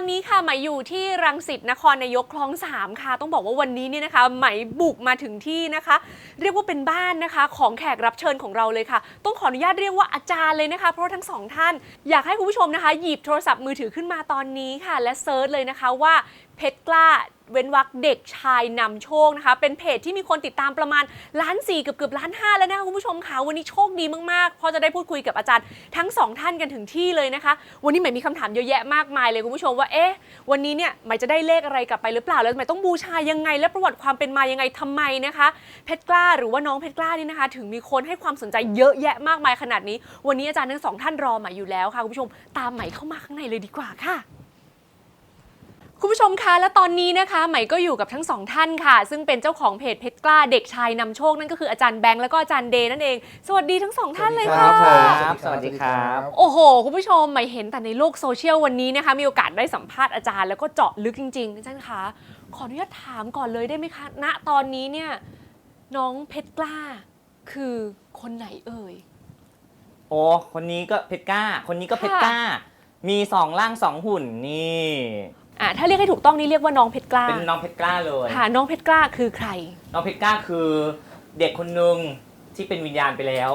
อนนี้ค่ะหมายอยู่ที่รังสิตนครนายกคลองสามค่ะ ต้องบอกว่าวันนี้เนี่ยนะคะไหมายบุกมาถึงที่นะคะ เรียกว่าเป็นบ้านนะคะ ของแขกรับเชิญของเราเลยค่ะ ต้องขออนุญาตเรียกว่าอาจารย์เลยนะคะ เพราะทั้งสองท่าน อยากให้คุณผู้ชมนะคะ หยิบโทรศัพท์มือถือขึ้นมาตอนนี้ค่ะ และเซิร์ชเลยนะคะว่าเพชรกล้า เว้นวักเด็กชายนำโชคนะคะ เป็นเพจที่มีคนติดตามประมาณล้านสี่เกือบเกือบล้านห้าแล้วนะคะคุณผู้ชมค่ะวันนี้โชคดีมากๆเพราะจะได้พูดคุยกับอาจารย์ทั้งสองท่านกันถึงที่เลยนะคะ วันนี้ใหม่มีคำถามเยอะแยะมากมายเลยคุณผู้ชมว่าเอ๊ะวันนี้เนี่ยใหม่จะได้เลขอะไรกลับไปหรือเปล่าแล้วใหม่ต้องบูชายังไง และประวัติความเป็นมายังไงทำไมนะคะเพชรกล้าหรือว่าน้องเพชรกล้านี่นะคะ ถึงมีคนให้ความสนใจเยอะแยะมากมายขนาดนี้ วันนี้อาจารย์ทั้งสองท่านรอใหม่อยู่แล้วค่ะคุณผู้ชมตามใหม่เข้ามาข้างในเลยดีกว่าค่ะ คุณผู้ชมคะและตอนนี้นะคะใหม่ก็อยู่กับทั้งสองท่านค่ะ ซึ่งเป็นเจ้าของเพจเพชรกล้าเด็กชายนำโชคนั่นก็คืออาจารย์แบงค์แล้วก็อาจารย์เดย์นั่นเอง สวัสดีทั้งสองท่านเลยคค่ะรับสวัสดีครับ โอ้โห คุณผู้ชมใหม่เห็นแต่ในโลกโซเชียลวันนี้นะคะ มีโอกาสได้สัมภาษณ์อาจารย์แล้วก็เจาะลึกจริงๆอาจารย์คะขออนุญาตถามก่อนเลยได้ไหมคะ ณตอนนี้เนี่ยน้องเพชรกล้า คือคนไหนเอ่ย โอ้คนนี้ก็เพชรกล้า คนนี้ก็เพชรกล้า มีสองร่างสองหุ่นนี่ อะถ้าเรียกให้ถูกต้องนี่เรียกว่าน้องเพชรกล้าเป็นน้องเพชรกล้าเลย ค่ะน้องเพชรกล้าคือใคร น้องเพชรกล้าคือเด็กคนหนึ่งที่เป็นวิญญาณไปแล้ว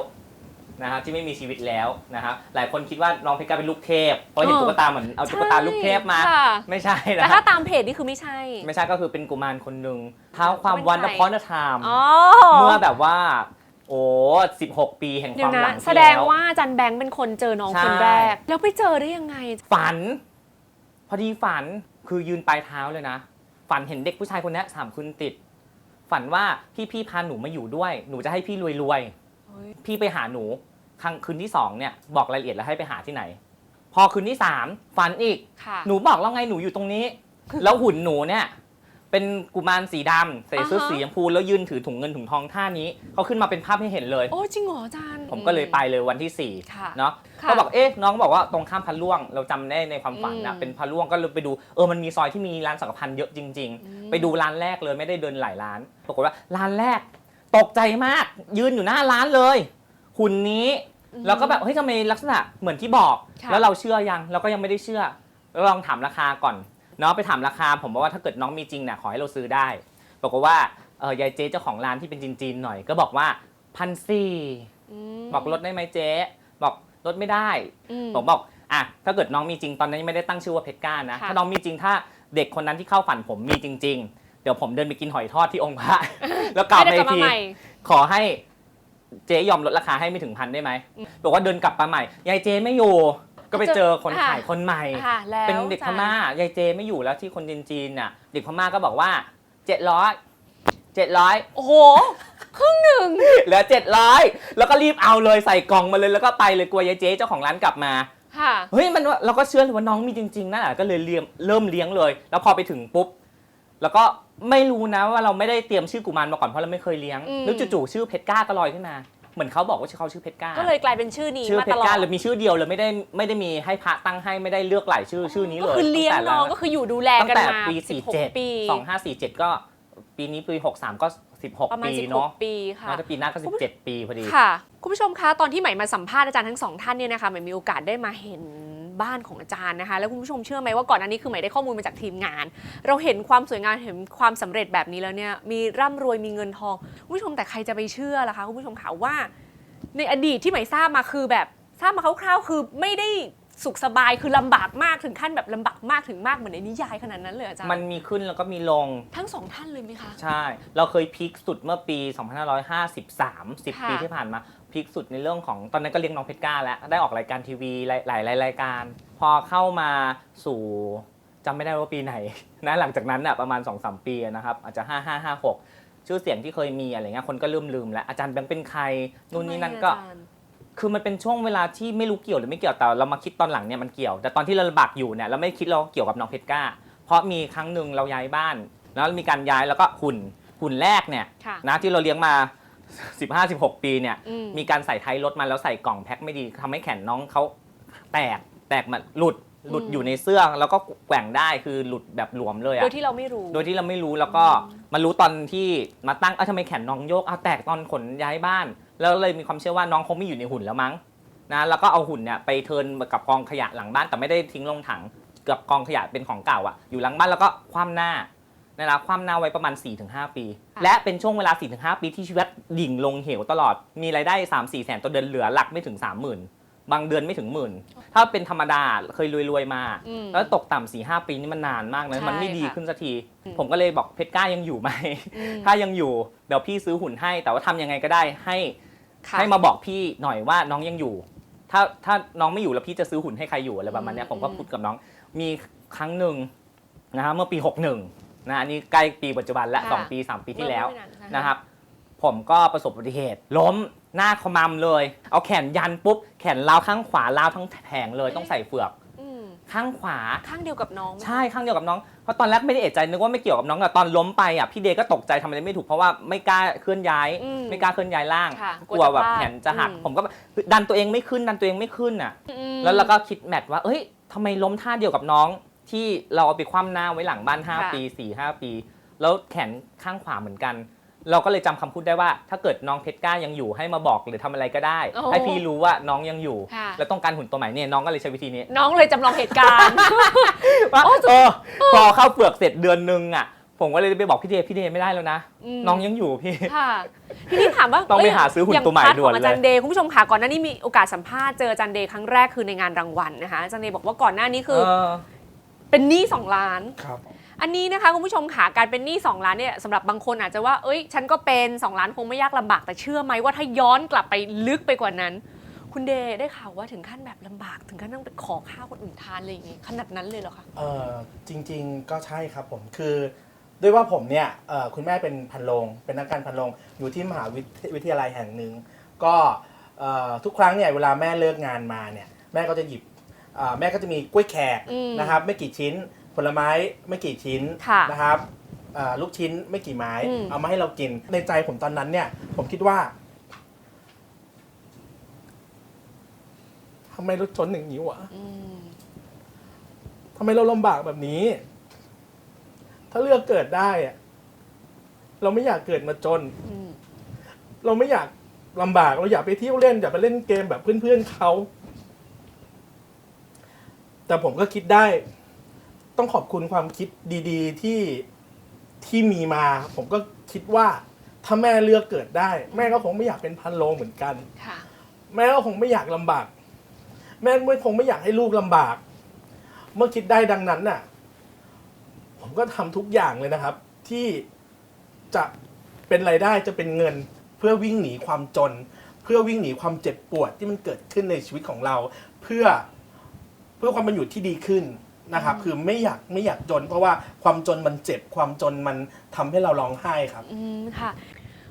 นะครับที่ไม่มีชีวิตแล้วนะครับหลายคนคิดว่าน้องเพชรกล้าเป็นลูกเทพเพราะเห็นเออตุ๊กตาเหมือนเอาตุ๊กตาลูกเทพมาค่ะ ไม่ใช่แต่นะคถ้ารับตามเพจนี่คือไม่ใช่ ไม่ใช่ก็คือเป็นกุมารคนหนึ่งเท้าความเป็นวันใครพรธรรม อ๋อเมื่อแบบว่า โอ้สิบหกปีแห่งคเดี๋ยววามนะหลังที่แสดงล้วว่าอาจันแบงค์เป็นคนเจอน้องใช่คนแรก แล้วไปเจอได้ยังไง ฝัน พอดีฝัน คือยืนปลายเท้าเลยนะ ฝันเห็นเด็กผู้ชายคนเนี้ยสามคืนติด ฝันว่าพี่พี่ๆพาหนูมาอยู่ด้วย หนูจะให้พี่รวยรวยๆเฮ้ยพี่ไปหาหนูครั้งคืนที่สองเนี่ยบอกรายละเอียดแล้วให้ไปหาที่ไหน พอคืนที่สามฝันอีก ค่ะ หนูบอกแล้วไงหนูอยู่ตรงนี้ แล้วหุ่นหนูเนี่ย เป็นกุมารสีดำใส่เสื้ออ่าฮะ สีชมพูแล้วยืนถือถุงเงินถุงทองท่านี้เขาขึ้นมาเป็นภาพให้เห็นเลย โอ้จริงเหรออาจารย์ ผมก็เลยไปเลยวันที่สี่ค่ะเนาะค่ะก็บอกเอ๊ะน้องบอกว่าตรงข้ามพันล่วง เราจำได้ในความฝันนะอืมเป็นพันล่วงก็เลยไปดูเออมันมีซอยที่มีร้านสังกพันเยอะจริง อืม ๆ ไปดูร้านแรกเลยไม่ได้เดินหลายร้านปรากฏว่าร้านแรกตกใจมาก ยืนอยู่หน้าร้านเลยหุ่นนี้แล้วก็แบบเฮ้ยทำไมลักษณะเหมือนที่บอก ค่ะ แล้วเราเชื่อยังเราก็ยังไม่ได้เชื่อแล้วลองถามราคาก่อนเนาะไปถามราคา ผมบอกว่าถ้าเกิดน้องมีจริงเนี่ยขอให้เราซื้อได้บอกว่าเออยายเจ๊เจ้าของร้านที่เป็นจีนๆหน่อย ก็บอกว่าพันสี่มบอกลดได้ไหมเจ๊ บอกลดไม่ได้อืมผมบอกอะถ้าเกิดน้องมีจริงตอนนั้นยังไม่ได้ตั้งชื่อว่าเพชรก้านะค่ะถ้าน้องมีจริงถ้าเด็กคนนั้นที่เข้าฝันผมมีจริง ๆ เดี๋ยวผมเดินไปกินหอยทอดที่องค์พระแล้วกลับให้ไปได้กลับมาทีใหม่ขอให้เจ๊ยอมลดราคาให้ไม่ถึงพันได้ไหมอืมบอกว่าเดินกลับมาใหม่ยายเจ๊ไม่อยู่ ก็ไปเจอคนค่ะขายคนใหม่ ค่ะแล้วเป็นเด็กพม่ายายเจไม่อยู่แล้วที่คนจีนๆน่ะ เด็กพม่าก็บอกว่าเจ็ดร้อยเจ็ดร้อยโอ้โห ครึ่งหนึ่ง เหลือเจ็ดร้อยแล้วก็รีบเอาเลยใส่กล่องมาเลยแล้วก็ไปเลยกลัวยายเจ๊เจ้าของร้านกลับมา ค่ะ เฮ้ยมันเราก็เชื่อเลยว่าน้องมีจริงๆนั่นแหละก็เลยเลี้ยงเริ่มเลี้ยงเลย แล้วพอไปถึงปุ๊บ แล้วก็ไม่รู้นะว่าเราไม่ได้เตรียมชื่อกุมารมาก่อนเพราะเราไม่เคยเลี้ยงอืม แล้วจู่ๆชื่อเพชรก้าก็ลอยขึ้นมา เหมือนเขาบอกว่าชื่อเขาชื่อเพชรก้า ก็เลยกลายเป็นชื่อนี้ชื่อมาเพตชรลอก้าดเลยมีชื่อเดียวเลยไม่ได้ไม่ได้มีให้พระตั้งให้ไม่ได้เลือกหลายชื่อชื่อนี้เลยก็คือเลี้ยงตั้แต่น้องแรก็คืออยู่ดูแลตั้งกันแต่มาปี16ปี 47 2547 ก็ปีนี้ปี 63 ก็ ประ16 มาณปีเนาะ16 ปีค่ะ แล้วถ้าปีหน้าก็ 17 ปีพอดี ค่ะ คุณผู้ชมคะ ตอนที่ใหม่มาสัมภาษณ์อาจารย์ทั้งสองท่านเนี่ยนะคะใหม่มีโอกาสได้มาเห็น บ้านของอาจารย์นะคะ แล้วคุณผู้ชมเชื่อไหมว่าก่อนอันนี้คือใหม่ได้ข้อมูลมาจากทีมงาน เราเห็นความสวยงามเห็นความสำเร็จแบบนี้แล้วเนี่ยมีร่ำรวยมีเงินทองคุณผู้ชมแต่ใครจะไปเชื่อล่ะคะคุณผู้ชมคะว่า ในอดีตที่ใหม่ทราบมาคือแบบทราบมาคร่าวๆคือไม่ได้สุขสบายคือลำบากมากถึงขั้นแบบลำบากมากถึงมากเหมือนในนิยายขนาดนั้นเลยอาจารย์ มันมีขึ้นแล้วก็มีลง ทั้งสองท่านเลยไหมคะ ใช่ เราเคยพีคสุดเมื่อปี 2553 10ค่ะปีที่ผ่านมา พีคสุดในเรื่องของตอนนั้นก็เลี้ยงน้องเพชรก้าแล้วได้ออกรายการทีวีหลายหลายหลายรายการ พอเข้ามาสู่จำไม่ได้ว่าปีไหนนะหลังจากนั้นอะประมาณ2-3ปีนะครับอาจจะ 5556 ชื่อเสียงที่เคยมีอะไรเงี้ยคนก็ลืมลืมๆแล้วอาจารย์แบงค์เป็นใครนู่นนี่นั่นก็ทำไมอาจารย์คือมันเป็นช่วงเวลาที่ไม่รู้เกี่ยวหรือไม่เกี่ยวแต่เรามาคิดตอนหลังเนี่ยมันเกี่ยว แต่ตอนที่เราลำบากอยู่เนี่ยเราไม่คิดเราเกี่ยวกับน้องเพชรก้า เพราะมีครั้งหนึ่งเราย้ายบ้าน แล้วมีการย้ายแล้วก็หุ่นหุ่นแรกเนี่ยค่ะนะที่เราเลี้ยงมา 15-16 ปีเนี่ยอืม มีการใส่ท้ายรถมาแล้วใส่กล่องแพ็คไม่ดีทำให้แขนน้องเขาแตกแตกมันหลุดหลุดอืมอยู่ในเสื้อแล้วก็แกว่งได้คือหลุดแบบหลวมเลยอะ โดยที่เราไม่รู้ โดยที่เราไม่รู้แล้วก็มารู้ตอนที่มาตั้งเอ้าทำไมแขนน้องโยกเอาแตกตอนขนย้ายบ้าน แล้วเลยมีความเชื่อว่าน้องคงไม่อยู่ในหุ่นแล้วมั้งนะแล้วก็เอาหุ่นเนี่ยไปเทิร์นกับกองขยะหลังบ้านแต่ไม่ได้ทิ้งลงถังเกือบกองขยะเป็นของเก่าอะอยู่หลังบ้านแล้วก็คว่ำหน้า นะครับคว่ำหน้าไว้ประมาณ 4-5 ปี ค่ะ และเป็นช่วงเวลา 4-5 ปีที่ชีวิตดิ่งลงเหวตลอด มีรายได้ 3-4 แสนต่อเดือนเหลือหลักไม่ถึง 30,000 บางเดือนไม่ถึงหมื่น ถ้าเป็นธรรมดาเคยรวยๆมา อืม แล้วตกต่ำสี่ห้าปีนี่มันนานมากนะ ใช่มันไม่ดีค่ะขึ้นสักที อืม ผมก็เลยบอกเพชรกล้ายังอยู่ไหม อืม ถ้ายังอยู่เดี๋ยวพี่ซื้อหุ่นให้ แต่ว่าทำยังไงก็ได้ให้ค่ะให้มาบอกพี่หน่อยว่าน้องยังอยู่ ถ้าถ้าน้องไม่อยู่แล้วพี่จะซื้อหุ่นให้ใครอยู่อะไรประมาณเนี้ยอืมผมก็พูดกับน้อง มีครั้งหนึ่งนะฮะเมื่อปี61นะอันนี้ใกล้ปีปัจจุบันและค่ะ2ปี3ปีที่แล้วเมื่อไม่านะครับ ผมก็ประสบอุบัติเหตุ ล้มหน้าขมำเลย เอาแขนยันปุ๊บ แขนล้าวข้างขวาล้าวทั้งแผงเลยต้องใส่เฟือก อืมข้างขวา ข้างเดียวกับน้องไหม ใช่ข้างเดียวกับน้องเพราะตอนแรกไม่ได้เอะใจนึกว่าไม่เกี่ยวกับน้องแต่ตอนล้มไปอะพี่เดย์ก็ตกใจทำอะไรไม่ถูกเพราะว่าไม่กล้าเคลื่อนย้าย อืมไม่กล้าเคลื่อนย้ายร่าง ค่ะกลัวแบบกลัวจะพลาดแขนจะหักอืม ผมก็แบบดันตัวเองไม่ขึ้นดันตัวเองไม่ขึ้นอะ อืมแล้วเราก็คิดแมทว่า เอ้ยทำไมล้มท่าเดียวกับน้อง ที่เราเอาไปคว่ำหน้าไว้หลังบ้านค่ะ5ปี 4 5 ปี แล้วแขนข้างขวาเหมือนกัน เราก็เลยจำคำพูดได้ว่า ถ้าเกิดน้องเพชรกล้ายังอยู่ให้มาบอกหรือทำอะไรก็ได้ โอ้ให้พี่รู้ว่าน้องยังอยู่ ค่ะ แล้วต้องการหุ่นตัวใหม่เนี่ยน้องก็เลยใช้วิธีนี้ น้องเลยจำลองเหตุการณ์ ว่าเออพอเข้าเปลือกเสร็จเดือนนึงอะ ผมก็เลยไปบอกพี่เดย์พี่เดย์ไม่ได้แล้วนะ อืม น้องยังอยู่พี่ ค่ะ ทีนี้ถามว่าต้องไปเยหาซื้อหุ่นย่างตัวใหม่พาร์ทด่วนของอาจารเลยย์เดย์คุณผู้ชมค่ะก่อนหน้านี้มีโอกาสสัมภาษณ์เจออาจารย์เดย์ครั้งแรกคือในงานรางวัลนะคะอาจารย์เดย์บอกว่าก่อนหน้านี้คือเออ เป็นหนี้2ล้าน ครับ อันนี้นะคะคุณผู้ชมค่ะการเป็นหนี้2ล้านเนี่ยสำหรับบางคนอาจจะว่าเอ้ย ฉันก็เป็น 2 ล้านคงไม่ยากลำบากแต่เชื่อไหมว่าถ้าย้อนกลับไปลึกไปกว่านั้น คุณเดย์ได้ข่าวว่าถึงขั้นแบบลำบาก ถึงขั้นต้องไปขอข้าวคนอื่นทานอะไรอย่างงี้ขนาดนั้นเลยเหรอคะเออจริงๆก็ใช่ครับผมคือด้วยว่าผมเนี่ยเอ่อคุณแม่เป็นพันโรงเป็นนักการพันโรงอยู่ที่มหาวิทวิทยาลัยแห่งหนึ่งก็เอ่อทุกครั้งเนี่ยเวลาแม่เลิกงานมาเนี่ยแม่ก็จะหยิบเอ่อแม่ก็จะมีกล้วยแขกอืมนะครับ ไม่กี่ชิ้น ผลไม้ไม่กี่ชิ้นค่ะนะครับเอ่อลูกชิ้นไม่กี่ไม้ อืม เอามาให้เรากิน ในใจผมตอนนั้นเนี่ย ผมคิดว่าทำไมเราจนอย่างนี้วะ อืม ทำไมเราลำบากแบบนี้ ถ้าเลือกเกิดได้อะเราไม่อยากเกิดมาจน อืม เราไม่อยากลำบาก เราอยากไปเที่ยวเล่น อยากไปเล่นเกมแบบเพื่อนๆเขา แต่ผมก็คิดได้ ต้องขอบคุณความคิดดีๆที่ที่มีมา ผมก็คิดว่าถ้าแม่เลือกเกิดได้ แม่ก็คงไม่อยากเป็นพันโลงเหมือนกัน ค่ะ แม่ก็คงไม่อยากลำบาก แม่ไม่คงไม่อยากให้ลูกลำบาก เมื่อคิดได้ดังนั้นน่ะ ผมก็ทำทุกอย่างเลยนะครับ ที่จะเป็นรายได้จะเป็นเงิน เพื่อวิ่งหนีความจน เพื่อวิ่งหนีความเจ็บปวดที่มันเกิดขึ้นในชีวิตของเรา เพื่อ เพื่อความเป็นอยู่ที่ดีขึ้นนะครับ คือไม่อยากไม่อยากจน เพราะว่าความจนมันเจ็บความจนมันทำให้เราร้องไห้ครับ อืมค่ะ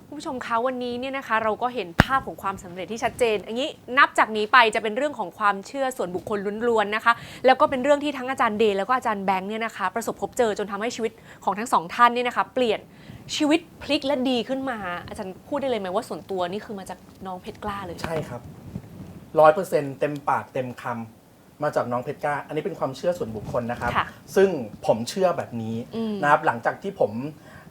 คุณผู้ชมคะวันนี้เนี่ยนะคะ เราก็เห็นภาพของความสำเร็จที่ชัดเจน อันนี้นับจากนี้ไปจะเป็นเรื่องของความเชื่อส่วนบุคคลล้วนๆนะคะ แล้วก็เป็นเรื่องที่ทั้งอาจารย์เดย์แล้วก็อาจารย์แบงค์เนี่ยนะคะ ประสบพบเจอจนทำให้ชีวิตของทั้งสองท่านเนี่ยนะคะ เปลี่ยนชีวิตพลิกและดีขึ้นมา อาจารย์พูดได้เลยไหมว่าส่วนตัวนี่คือมาจากน้องเพชรกล้าเลย ใช่ครับร้อยเปอร์เซ็นเต็มปากเต็มคำ มาจากน้องเพชรกล้า อันนี้เป็นความเชื่อส่วนบุคคลนะครับ ค่ะซึ่งผมเชื่อแบบนี้อืม นะครับหลังจากที่ผม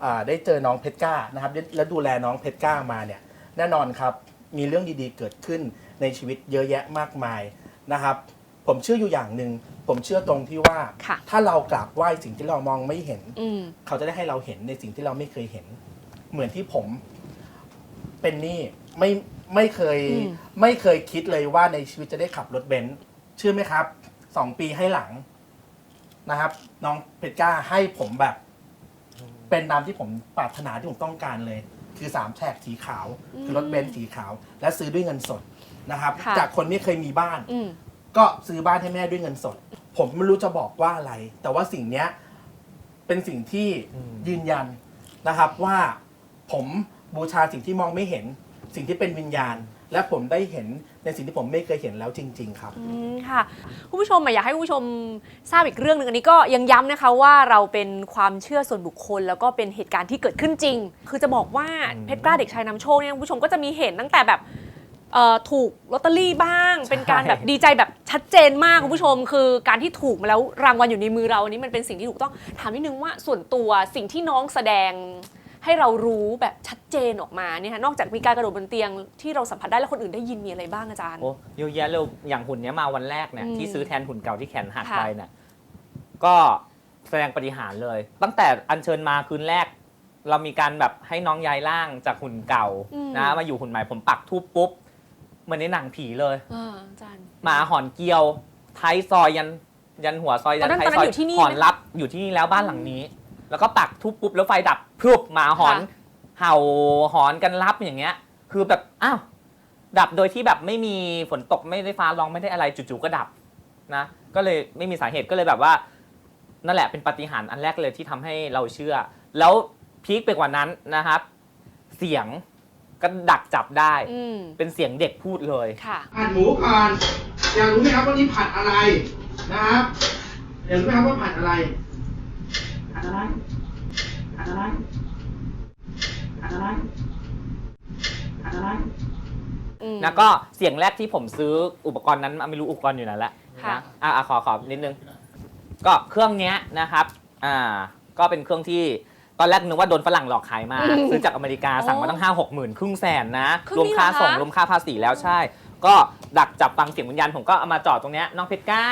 อ่าได้เจอน้องเพชรกล้านะครับและดูแลน้องเพชรกล้ามาเนี่ยแน่นอนครับมีเรื่องดีๆเกิดขึ้นในชีวิตเยอะแยะมากมายนะครับ ผมเชื่ออยู่อย่างหนึ่งผมเชื่อตรงที่ว่า ค่ะ ถ้าเรากราบไหว้สิ่งที่เรามองไม่เห็น อืม เขาจะได้ให้เราเห็นในสิ่งที่เราไม่เคยเห็น เหมือนที่ผมเป็นหนี่ไม่ไม่เคยอืม ไม่เคยคิดเลยว่าในชีวิตจะได้ขับรถเบนซ์เชื่อไหมครับสองปีให้หลังนะครับ น้องเพชรก้าให้ผมแบบ เป็นตามที่ผมปรารถนาที่ผมต้องการเลย คือสามแฉกสีขาว คือรถเบนซ์สีขาว และซื้อด้วยเงินสดนะครับ ค่ะ จากคนไม่เคยมีบ้าน อืม ก็ซื้อบ้านให้แม่ด้วยเงินสด ผมไม่รู้จะบอกว่าอะไร แต่ว่าสิ่งเนี้ยเป็นสิ่งที่อืม ยืนยันนะครับว่าผมบูชาสิ่งที่มองไม่เห็น สิ่งที่เป็นวิญญาณและผมได้เห็นในสิ่งที่ผมไม่เคยเห็นแล้วจริง ๆ ครับ อืมค่ะคุณผู้ชมอะอยากให้คุณผู้ชมทราบอีกเรื่องหนึ่งอันนี้ก็ยังย้ำนะคะว่าเราเป็นความเชื่อส่วนบุคคล แล้วก็เป็นเหตุการณ์ที่เกิดขึ้นจริง คือจะบอกว่าอืมเพชรกล้าเด็กชายนำโชคเนี่ยคุณผู้ชมก็จะมีเห็นตั้งแต่แบบเอ่อถูกลอตเตอรี่บ้าง เป็นการแบบดีใจแบบชัดเจนมากคุณผู้ชม คือการที่ถูกมาแล้วรางวัลอยู่ในมือเราอันนี้มันเป็นสิ่งที่ถูกต้องถามนิดนึงว่าส่วนตัวสิ่งที่น้องแสดง ให้เรารู้แบบชัดเจนออกมาเนี่ยค่ะนอกจากมีการกระโดดบนเตียงที่เราสัมผัสได้แล้วคนอื่นได้ยินมีอะไรบ้างอาจารย์ โอ้เยอะแยะเลยอย่างหุ่นเนี้ยมาวันแรกเนี่ยอืมที่ซื้อแทนหุ่นเก่าที่แขนหักค่ะ ไปเนี่ยก็แสดงปฏิหารย์เลย ตั้งแต่อัญเชิญมาคืนแรก เรามีการแบบให้น้องย้ายร่างจากหุ่นเก่าอืมนะมาอยู่หุ่นใหม่ผมปักทูบปุ๊บเหมือนในหนังผีเลยเอออาจารย์ หมาหอนเกลียวท้ายซอยยันยันหัวซอยยันตอนนั้นท้ายซอยตอนนั้นอยู่ที่นี่หอนไหมรับอยู่ที่นี่แล้วบ้านหลังนี้ แล้วก็ปักทุบปุ๊บแล้วไฟดับพรึบหมาหอน ค่ะ เห่าหอนกันรับอย่างเงี้ย คือแบบอ้าวดับโดยที่แบบไม่มีฝนตกไม่ได้ฟ้าร้องไม่ได้อะไรจู่ๆก็ดับนะก็เลยไม่มีสาเหตุก็เลยแบบว่า นั่นแหละเป็นปาฏิหารย์อันแรกเลยที่ทำให้เราเชื่อ แล้วพีคไปกว่านั้นนะครับ เสียงก็ดักจับได้ อืมเป็นเสียงเด็กพูดเลย ค่ะ ผัดหมูก่อนอยากรู้ไหมครับว่านี่ผัดอะไรนะครับอยากรู้ไหมครับว่าผัดอะไร แล้วก็เสียงแรกที่ผมซื้ออุปกรณ์นั้นไม่รู้อุปกรณ์อยู่ไหนละค่ะ นะอะอะขอขอนิดนึง ก็เครื่องเนี้ยนะครับอ่าก็เป็นเครื่องที่ตอนแรกนึกว่าโดนฝรั่งหลอกขายมา ซื้อจากอเมริกาสั่งมาตั้งห้าหกหมื่นครึ่งแสนนะเครื่รอวงมนี้ค่าเหรอคะส่งรวมค่าภาษีแล้วใช่ ก็ดักจับฟังเสียงวิญญาณผมก็เอามาจอดตรงเนี้ยน้องเพชรก้า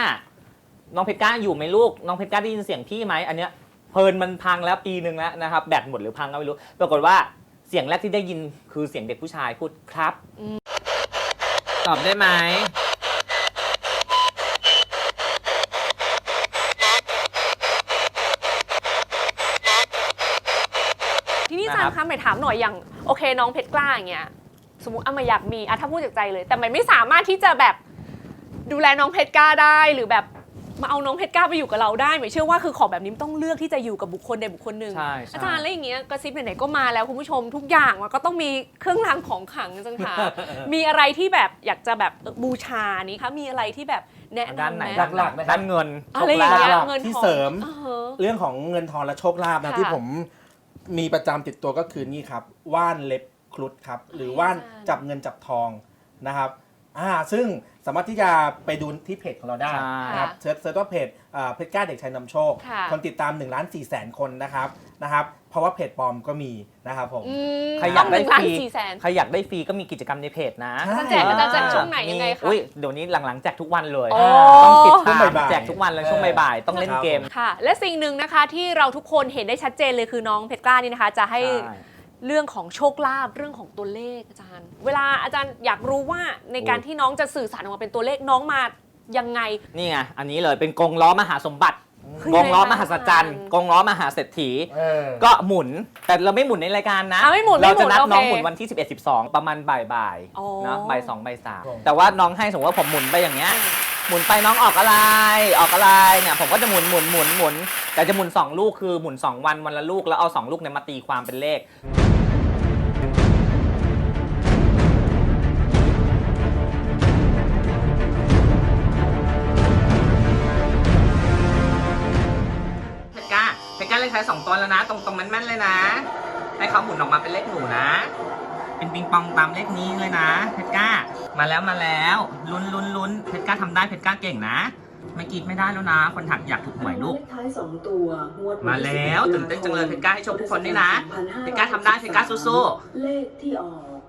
น้องเพชรก้าอยู่ไหมลูก น้องเพชรก้าได้ยินเสียงพี่ไหมอันเนี้ย เพลินมันพังแล้วปีหนึ่งแล้วนะครับแบตหมดหรือพังก็ไม่รู้ ปรากฏว่าเสียงแรกที่ได้ยินคือเสียงเด็กผู้ชายพูดครับอืมตอบได้ไหมทีนี้อาจารย์คะหมายถามหน่อยอย่างโอเคน้องเพชรกล้าอย่างเงี้ยสมมติอะมาอยากมีอะถ้าพูดจากใจเลย แต่หมายไม่สามารถที่จะแบบดูแลน้องเพชรกล้าได้หรือแบบ มาเอาน้องเพชรกล้าไปอยู่กับเราได้หมายเชื่อว่าคือของแบบนี้มันต้องเลือกที่จะอยู่กับบุคคลใดบุคคลหนึ่ง ใช่ใช่ อาจารย์แล้วอย่างเงี้ยกระซิบไหนๆก็มาแล้วคุณผู้ชมทุกอย่างมันก็ต้องมีเครื่องรางของขลังอาจารย์คะมีอะไรที่แบบอยากจะแบบเอ่อบูชานี้คะมีอะไรที่แบบแนะด้านนำไหนไหมหลักๆนะครับ ด้านเงิน อะไรอย่างเงี้ยหลักๆเงินที่ทองเสริม อ่าฮะ เรื่องของเงินทองและโชคลาภนะค่ะที่ผมมีประจำติดตัวก็คือนี่ครับ ว่านเล็บครุฑครับ หรือว่านอาจารย์จับเงินจับทองนะครับ อ่าซึ่งสามารถที่จะไปดูที่เพจของเราได้ใช่นะครับเซิร์ชเซิร์ชว่าเพจอ่าเพชรกล้าเด็กชายนำโชคค่ะคนติดตาม1นล้านสี่แสนคนนะครับนะครับเพราะว่าเพจปลอมก็มีนะครับผมอืมใครอยากได้ต้องหนึ่งล้านฟรีสี่แสนใครอยากได้ฟรีก็มีกิจกรรมในเพจนะใช่อาจารย์แจกอาจารย์แจกช่วงไหนยังไงคะอุ้ยเดี๋ยวนี้หลังๆแจกทุกวันเลยโอ้ต้องติดช่วงตามบ่ายๆแจกทุกวันเลยช่วงบ่ายๆต้องเล่นเกมค่ะ และสิ่งหนึ่งนะคะที่เราทุกคนเห็นได้ชัดเจนเลยคือน้องเพชรกล้านี่นะคะ จะให้ใช่ เรื่องของโชคลาภเรื่องของตัวเลขอาจารย์ เวลาอาจารย์อยากรู้ว่าในการที่น้องจะสื่อสารออกมาเป็นตัวเลขน้องมายังไง นี่ไง อันนี้เลยเป็นกงล้อมหาสมบัติคือกงล้อยังไงมคะหาสัจจันทร์กงล้อมหาเศรษฐี เออก็หมุน แต่เราไม่หมุนในรายการนะ อะไม่หมุนไม่เราหมุจะนนัดโอเคน้องหมุนวันที่ 11 12 ประมาณบ่ายบ่ายๆอ๋อ เนาะบ่ายสองบ่ายสามครับแต่ว่าน้องให้สมมติว่าผมหมุนไปอย่างเงี้ย หมุนไปน้องออกอะไร ออกอะไรเนี่ยผมก็จะหมุนหมุนหมุนหมุนแต่จะหมุน 2 ลูกคือหมุน 2 วันวันละลูกแล้วเอา 2 ลูกเนี่ยมาตีความเป็นเลข เพชรก้าเลขท้ายสองตัวแล้วนะ ตรงตรงแม่นๆเลยนะ ให้เขาหมุนออกมาเป็นเลขหนูนะ เป็นปิงปองตามเลขนี้เลยนะ เพชรก้า มาแล้วมาแล้ว ลุ้นลุ้นลุ้นเพชรก้าทำได้เพชรก้าเก่งนะไม่กรีดไม่ได้แล้วนะ คนถักอยากถูกหวยลูกเลขท้ายสองตัวงวดมาแล้วตื่นเต้นจังเลยเพชรก้าให้โชคทุกคนด้วยนะเพชรก้าทำได้เพชรก้าสู้ๆเลขที่ออก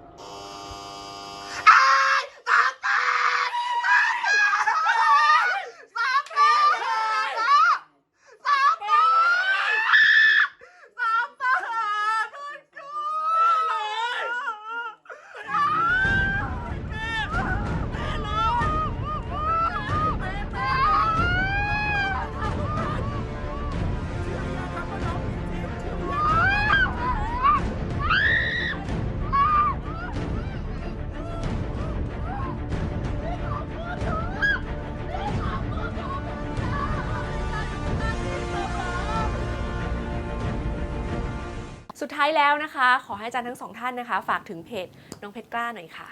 สุดท้ายแล้วนะคะ ขอให้อาจารย์ทั้งสองท่านนะคะ ฝากถึงเพจน้องเพชรกล้าหน่อยค่ะ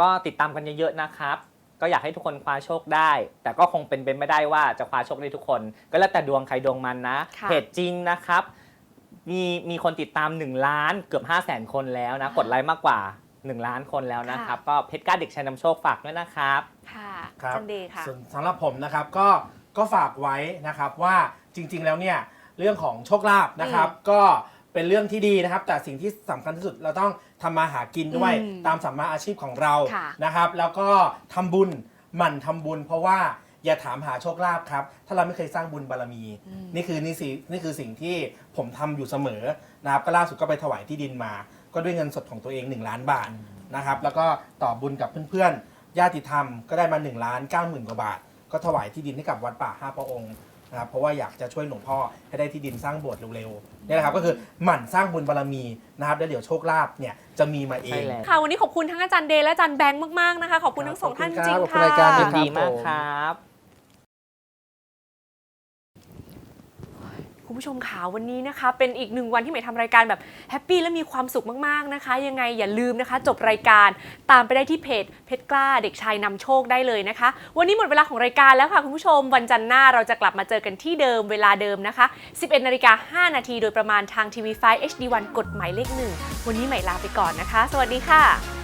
ก็ติดตามกันเยอะๆนะครับ ก็อยากให้ทุกคนคว้าโชคได้ แต่ก็คงเป็นไปไม่ได้ว่าจะคว้าโชคได้ทุกคน ก็แล้วแต่ดวงใครดวงมันนะ ค่ะ เพจจริงนะครับ มีมีคนติดตาม 1 ล้านเกือบ 5 0 0 0 0 0คนแล้วนะ กดไลค์มากกว่า 1 ล้านคนแล้วนะครับ ก็เพจกล้าเด็กชายนำโชคฝากด้วยนะครับ ค่ะครับจันเดย์ค่ะ ส่วนสำหรับผมนะครับก็ก็ฝากไว้นะครับว่าจริงๆแล้วเนี่ยเรื่องของโชคลาภนะครับ ก็ เป็นเรื่องที่ดีนะครับ แต่สิ่งที่สำคัญที่สุดเราต้องทำมาหากินด้วยอืมตามสัมมาอาชีพของเราค่ะ นะครับ แล้วก็ทำบุญหมั่นทำบุญ เพราะว่าอย่าถามหาโชคลาภครับ ถ้าเราไม่เคยสร้างบุญบารมี นี่คือนี่สินี่คือสิ่งที่ผมทำอยู่เสมอนะครับก็ล่าสุดก็ไปถวายที่ดินมา ก็ด้วยเงินสดของตัวเอง 1 ล้านบาทนะครับ แล้วก็ต่อบุญกับเพื่อนๆญาติธรรมก็ได้มา1ล้าน9 0,000กว่าบาท ก็ถวายที่ดินให้กับวัดป่าห้าพระองค์ นะครับเพราะว่าอยากจะช่วยหลวงพ่อให้ได้ที่ดินสร้างโบสถ์เร็วๆนี่นะครับก็คือหมั่นสร้างบุญบารมีนะครับแล้วเดี๋ยวโชคลาภเนี่ยจะมีมาเอใช่ง แล้ว ค่ะวันนี้ขอบคุณทั้งอาจารย์เดย์และอาจารย์แบงค์มากๆนะคะ ขอบคุณทั้งสองท่านจริงขอบๆคุณค่ะรายการด้ยิวยนครับดีมากผมครับ คุณผู้ชมขาวันนี้นะคะ เป็นอีกหนึ่งวันที่ใหม่ทำรายการแบบแฮปปี้และมีความสุขมากๆนะคะ ยังไงอย่าลืมนะคะ จบรายการตามไปได้ที่เพจเพชรกล้าเด็กชายนำโชคได้เลยนะคะ วันนี้หมดเวลาของรายการแล้วค่ะคุณผู้ชม วันจันทร์หน้าเราจะกลับมาเจอกันที่เดิมเวลาเดิมนะคะ 11นาฬิกา5นาทีโดยประมาณทางทีวีไฟ HD1 กฎหมายเลขหนึ่งวันนี้ใหม่ลาไปก่อนนะคะ สวัสดีค่ะ